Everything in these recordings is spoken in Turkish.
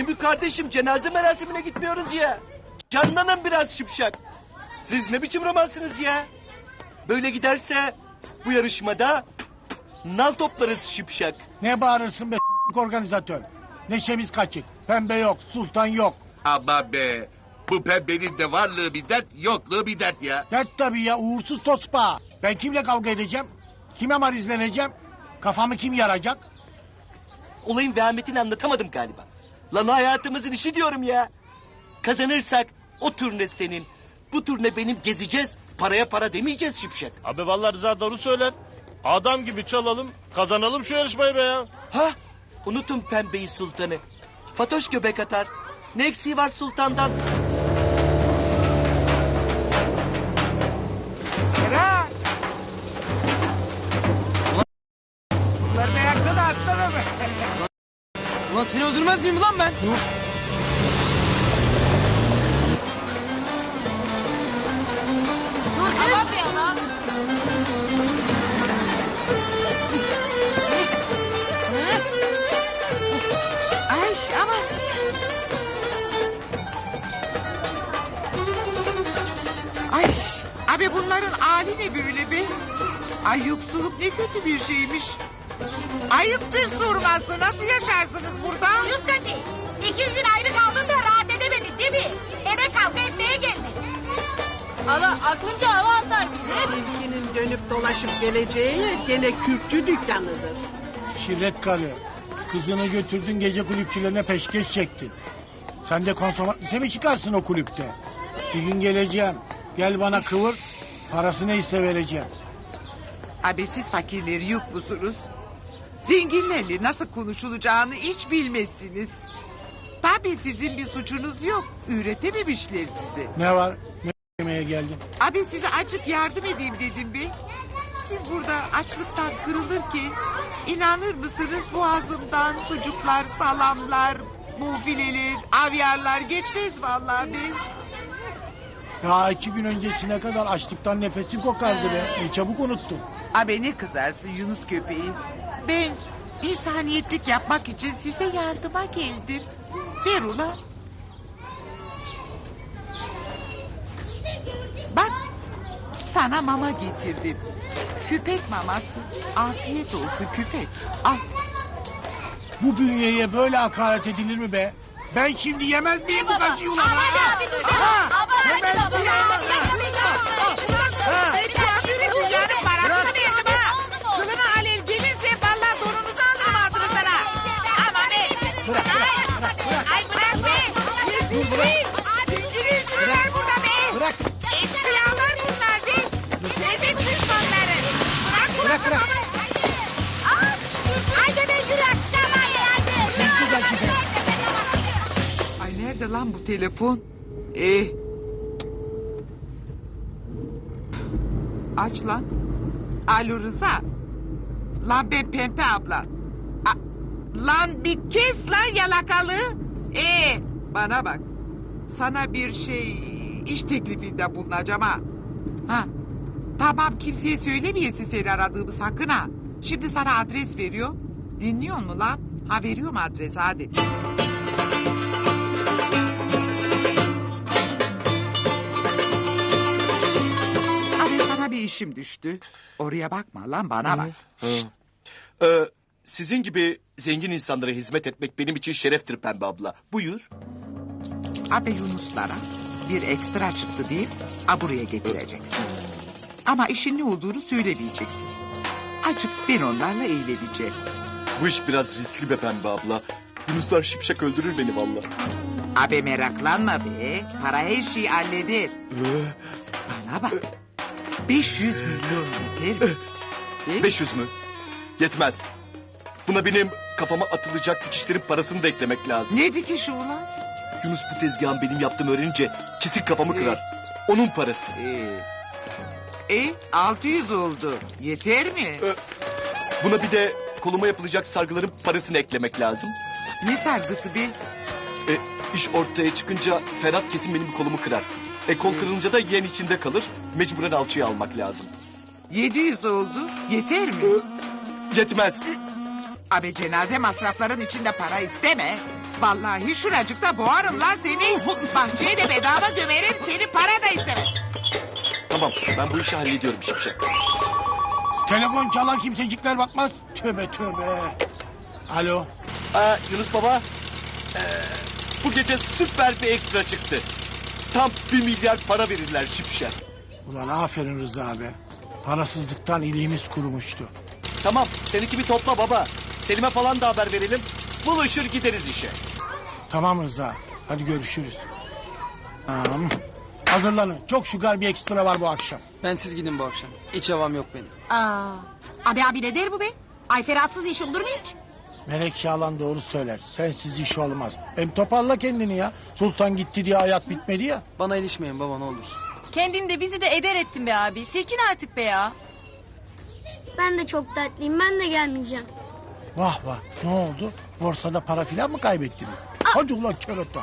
Hem kardeşim cenaze merasimine gitmiyoruz ya. Canlanın biraz şıpşak. Siz ne biçim romansınız ya? Böyle giderse bu yarışmada nal toplarız şıpşak. Ne bağırırsın be organizatör? Neşemiz kaçık. Pembe yok, sultan yok. Ama be. Bu pembenin de varlığı bir dert, yokluğu bir dert ya. Dert tabii ya uğursuz tospa. Ben kimle kavga edeceğim? Kime marizleneceğim? Kafamı kim yaracak? Olayın vehametini anlatamadım galiba. Lan hayatımızın işi diyorum ya. Kazanırsak o turne senin. Bu turne benim gezeceğiz. Paraya para demeyeceğiz şıpşak. Abi vallahi Rıza doğru söyler. Adam gibi çalalım, kazanalım şu yarışmayı be ya. Ha unutun pembeyi sultanı. Fatoş göbek atar. Ne eksiği var sultandan? Seni öldürmez miyim lan ben? Dur kız. Tamam ya lan. Ay ama Ay abi bunların hali ne böyle be? Ay yoksulluk ne kötü bir şeymiş. Ayıptır sorması. Nasıl yaşarsınız burada? Yuzgacı. İki gün ayrı kaldın da rahat edemedin değil mi? Eve kavga etmeye geldin. Allah aklınca hava atar bize. Tilkinin dönüp dolaşıp geleceği yer gene kürkçü dükkanıdır. Şirret karı. Kızını götürdün gece kulüpçülerine peşkeş çektin. Sen de konsomatrise mi çıkarsın o kulüpte? Bir gün geleceğim. Gel bana kıvır. Parası neyse vereceğim. Abi siz fakirleri yok musunuz? Zenginlerle nasıl konuşulacağını hiç bilmezsiniz. Tabii sizin bir suçunuz yok. Üretememişler sizi. Ne var? Ne yemeye geldin? Abi size açık yardım edeyim dedim bir. Siz burada açlıktan kırılırken inanır mısınız boğazımdan sucuklar, salamlar, mufileler, avyarlar geçmez vallahi be. Daha iki gün öncesine kadar açlıktan nefesim kokardı be. Ne çabuk unuttun. Abi ne kızarsın Yunus köpeği. Ben insaniyetlik yapmak için size yardıma geldim. Ver ulan. Bak sana mama getirdim. Köpek maması. Afiyet olsun köpek. Al. Bu bünyeye böyle hakaret edilir mi be? Ben şimdi yemez miyim bu gacıyı ulan? Aman ya bir dur lan bu telefon? Eh. Aç lan. Alo Rıza. Lan ben Pempe abla. A- lan bir kes lan yalakalı. Ee, bana bak. Sana bir şey iş teklifinde bulunacağım ha. Ha. Tamam kimseye söylemeyesin seni aradığımı sakın ha. Şimdi sana adres veriyor. Dinliyor mu lan? Ha veriyorum adres hadi. Abi sana bir işim düştü. Oraya bakma lan bana bak. Şşt, Ee, sizin gibi zengin insanlara hizmet etmek benim için şereftir pembe abla. Buyur. Abi Yunuslara bir ekstra çıktı deyip a buraya getireceksin. Ama işin ne olduğunu söylemeyeceksin. Acık ben onlarla eğleneceğim. Bu iş biraz riskli be pembe abla. Yunuslar şipşak öldürür beni valla. Abi meraklanma be. Para her şeyi halleder. Bana bak. 500 milyon yeter mi? Değil mi? 500 mü? Yetmez. Buna benim kafama atılacak dikişlerin parasını da eklemek lazım. Ne dikişi ulan? Yunus bu tezgahın benim yaptığımı öğrenince kesin kafamı kırar. Onun parası. Ee, e 600 oldu. Yeter mi? Buna bir de koluma yapılacak sargıların parasını eklemek lazım. Ne sargısı be? İş ortaya çıkınca Ferhat kesin benim kolumu kırar. E kol kırılınca da yen içinde kalır. Mecburen alçıya almak lazım. 700 oldu. Yeter mi? Yetmez. Abi cenaze masrafların içinde para isteme. Vallahi şuracıkta boğarım lan seni. Bahçeye de bedava gömerim seni para da istemez. Tamam ben bu işi hallediyorum Şipşak. Telefon çalan kimsecikler bakmaz. Tövbe tövbe. Alo. Aa, Yunus Baba. Bu gece süper bir ekstra çıktı. Tam bir milyar para verirler Şipşak. Ulan aferin Rıza abi. Parasızlıktan iliğimiz kurumuştu. Tamam seninki bir topla baba. Selim'e falan da haber verelim. Buluşur gideriz işe. Tamam Rıza. Hadi görüşürüz. Tamam. Hazırlanın. Çok şugar bir ekstra var bu akşam. Ben siz gidin bu akşam. İç havam yok benim. Aa, abi abi ne der bu be? Ay feratsız iş olur mu hiç? Melek Yalan doğru söyler. Sensiz iş olmaz. Hem toparla kendini ya. Sultan gitti diye hayat bitmedi ya. Bana ilişmeyin baba ne olursun. Kendin de bizi de eder ettin be abi. Silkin artık be ya. Ben de çok dertliyim. Ben de gelmeyeceğim. Vah vah. Ne oldu? Borsada para filan mı kaybettiniz? Hadi ulan kerata.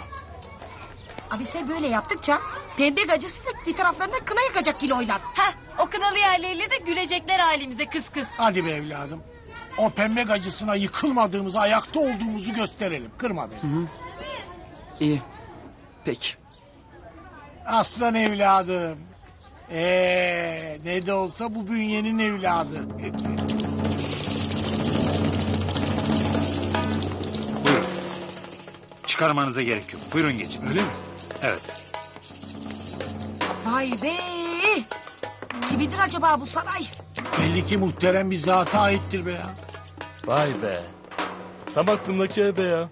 Abi sen böyle yaptıkça pembe gacısı da bir taraflarına kına yakacak kiloyla. Heh, o kınalı yerleriyle de gülecekler halimize kıs kıs. Hadi be evladım. O pembe gacısına yıkılmadığımızı, ayakta olduğumuzu gösterelim. Kırma beni. İyi. Peki. Aslan evladım. Ee, ne de olsa bu bünyenin evladı. Çıkarmanıza gerek yok. Buyurun geçin. Öyle mi? Evet. Vay be. Kimindir acaba bu saray? Belli ki muhterem bir zata aittir be ya. Vay be. Tam aklımdaki ebe ya.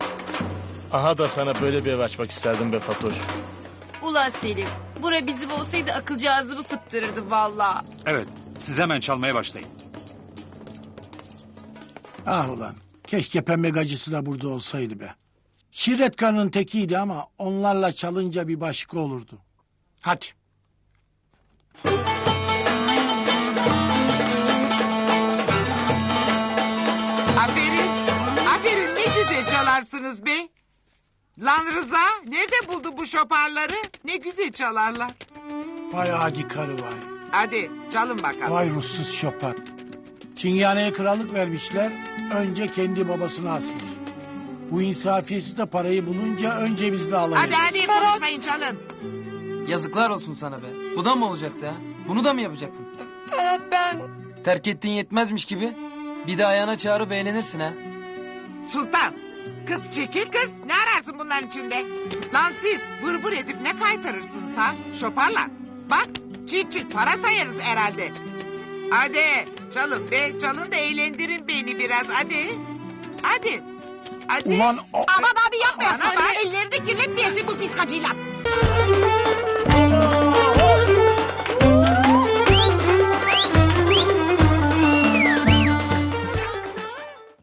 Aha da sana böyle bir ev açmak isterdim be Fatoş. Ulan Selim. Bura bizim olsaydı akılcağızımı fıttırırdı valla. Evet. Siz hemen çalmaya başlayın. Ah ulan. Keşke pembe gacısı da burada olsaydı be. Şirret kanın tekiydi ama onlarla çalınca bir başka olurdu. Hadi. Çalarsınız be. Lan Rıza nerede buldu bu şoparları? Ne güzel çalarlar. Vay adi karı vay. Hadi çalın bakalım. Vay ruhsuz şopar. Çingane'ye krallık vermişler. Önce kendi babasını asmış. Bu insafiyesi de parayı bulunca önce bizle alay Hadi hadi konuşmayın çalın. Yazıklar olsun sana be. Bu da mı olacaktı ha? Bunu da mı yapacaktın? Ferhat ben. Terk ettiğin yetmezmiş gibi. Bir de ayağına çağırıp eğlenirsin ha. Sultan. Kız çekil kız. Ne ararsın bunların içinde? Lan siz vır vır edip ne kaytarırsınız ha? Şoparlar. Bak çil çil para sayarız herhalde. Hadi çalın be çalın da eğlendirin beni biraz hadi. Hadi. Hadi. Ulan o... Aman abi yapmayasın. Bana. Ellerini kirletmeyesin bu pis kacıyla.